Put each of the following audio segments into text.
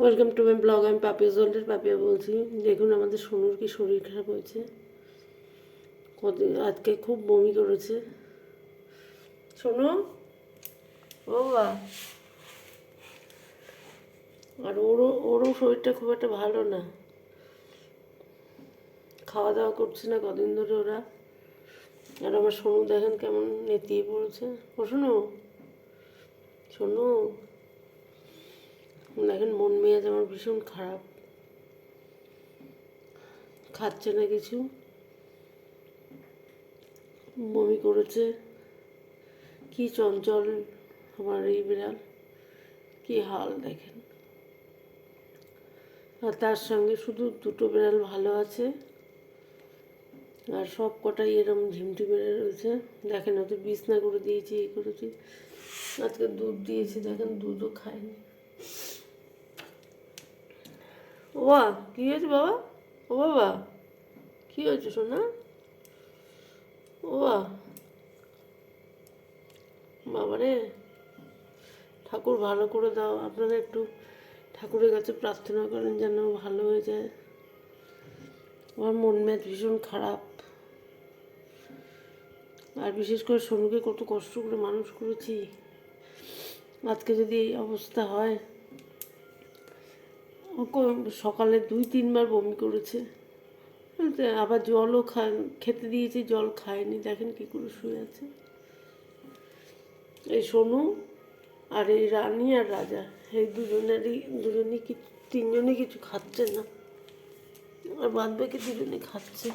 Welcome to my blog আমি পাপিয়া জল্টের পাপিয়া বলছি। দেখুন আমাদের সোনুর কি শরীর খারাপ হয়েছে? কদিন আজকে খুব বমি করেছে। শোনো ও বাবা। আর ওরও ওরও শরীরটা খুব একটা ভালো না। খাওয়া দাওয়া করছে না কদিন ধরে ওরা। আর আমার সোনু দেখেন কেমন নেতিয়ে পড়েছে। ও শোনো শোনো দেখেন, মন মেয়াজ আমার ভীষণ খারাপ। খাচ্ছে না কিছু। বমি করেছে। কি চঞ্চল আমার এই বিড়াল। কি হাল দেখেন। আর তার সঙ্গে শুধু দুটো বিড়াল ভালো আছে। আর সব কটাই এরম ঝিমটি বেড়ে রয়েছে। দেখেন, ওতে বিছনা করে দিয়েছি এই করেছি। আজকে দুধ দিয়েছি, দেখেন, দুধও খায়নি। ও বা কী হয়েছে বাবা? ও বাবা, কী হয়েছে সোনা? ও বাবারে, ঠাকুর ভালো করে দাও, আপনারা একটু ঠাকুরের কাছে প্রার্থনা করেন যেন ভালো হয়ে যায়। আমার মন মেদ ভীষণ খারাপ। আর বিশেষ করে সোনুকে কত কষ্ট করে মানুষ করেছি। আজকে যদি এই অবস্থা হয় সকালে দুই, তিনবার বমি করেছে। আবার জলও খা খেতে দিয়েছি, জল খায়নি। দেখেন কি করে শুয়ে আছে। এই সোনু আর এই রানী আর রাজা, এই দুজনেরই, দুজনই কি, তিনজনই কিছু খাচ্ছে না। আর বাদ বাকি দুজনে খাচ্ছে।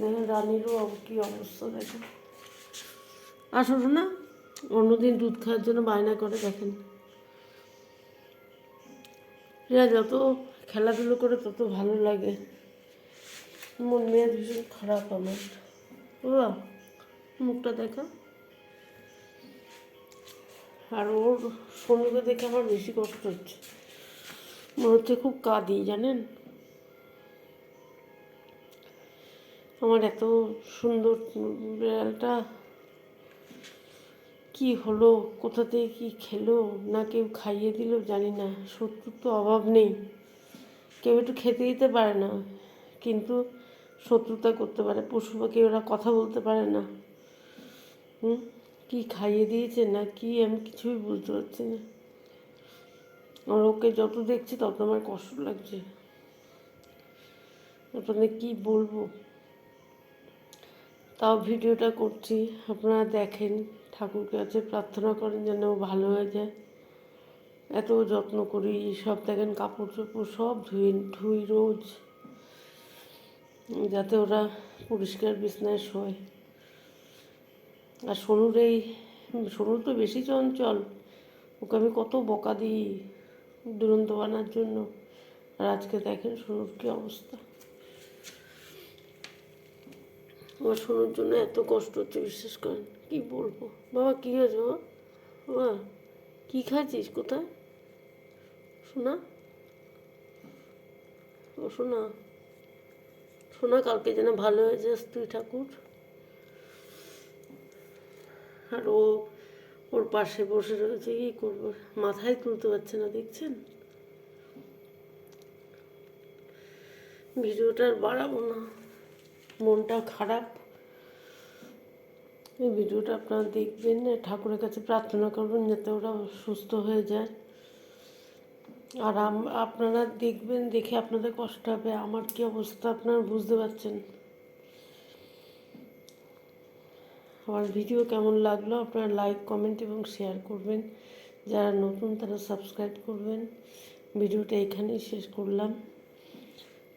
দেখেন রানীরও কি অবস্থা দেখেন। আসলে না অন্যদিন দুধ খাওয়ার জন্য বায়না করে দেখেন। এরা যত খেলাধুলো করে তত ভালো লাগে। মন মেয়াদ ভীষণ খারাপ আমার। বাবা মুখটা দেখা। আর ওর সোনুকে দেখে আমার বেশি কষ্ট হচ্ছে। মনে হচ্ছে খুব কাঁদি, জানেন? আমার এত সুন্দর বিড়ালটা কি হলো? কোথা থেকে কি খেলো? না কেউ খাইয়ে দিল? জানি না। শত্রুর তো অভাব নেই। কেউ একটু খেতে দিতে পারে না। কিন্তু শত্রুতা করতে পারে। পশু পাখি ওরা কথা বলতে পারে না। হুম? কি খাইয়ে দিয়েছে? না কি? আমি কিছুই বুঝতে পারছি না। আর ওকে যত দেখছি, তত আমার কষ্ট লাগছে। আপনাদের কি বলব? তাও ভিডিওটা করছি। আপনারা দেখেন। ঠাকুরকে কাছে প্রার্থনা করেন যেন ভালো হয়ে যায়। এত যত্ন করি, সব দেখেন কাপড় চোপড় সব ধুই ধুই রোজ, যাতে ওরা পরিষ্কার বিছনায় শোয়। আর সোনুর এই, সোনুর তো বেশি চঞ্চল, ওকে আমি কত বকা দিই দুরন্ত বানার জন্য। আর আজকে দেখেন সোনুর কী অবস্থা। আমার শোনার জন্য এত কষ্ট হচ্ছে, বিশ্বাস করেন। কি বলব? বাবা, কী হয়েছে বাবা? কী খাইছিস কোথায়? শোনা ও শোনা শোনা কালকে যেন ভালো হয়ে যাস তুই ঠাকুর। আর ও, ওর পাশে বসে রয়েছে, কি করব? মাথায় তুলতে পারছে না, দেখছেন? ভিডিওটা আর বাড়াবো না। মনটা খারাপ। এই ভিডিওটা আপনারা দেখবেন ঠাকুরের কাছে প্রার্থনা করবেন যাতে ওরা সুস্থ হয়ে যায়। আর আপনারা দেখবেন, দেখে আপনাদের কষ্ট হবে। আমার কি অবস্থা আপনারা বুঝতে পারছেন? আমার ভিডিও কেমন লাগল আপনারা লাইক, কমেন্ট এবং শেয়ার করবেন। যারা নতুন তারা সাবস্ক্রাইব করবেন। ভিডিওটা এখানেই শেষ করলাম।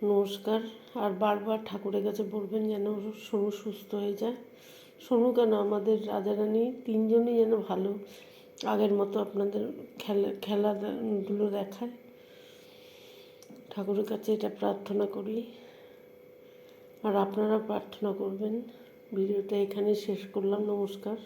নমস্কার। আর বারবার ঠাকুরের কাছে বলবেন যেন সোনু সুস্থ হয়ে যায়। সোনু কেন? আমাদের রাজারানী তিনজনই যেন ভালো। আগের মতো আপনাদের খেলা, খেলাধুলো দেখায়। ঠাকুরের কাছে এটা প্রার্থনা করি। আর আপনারা প্রার্থনা করবেন। ভিডিওটা এখানে শেষ করলাম। নমস্কার।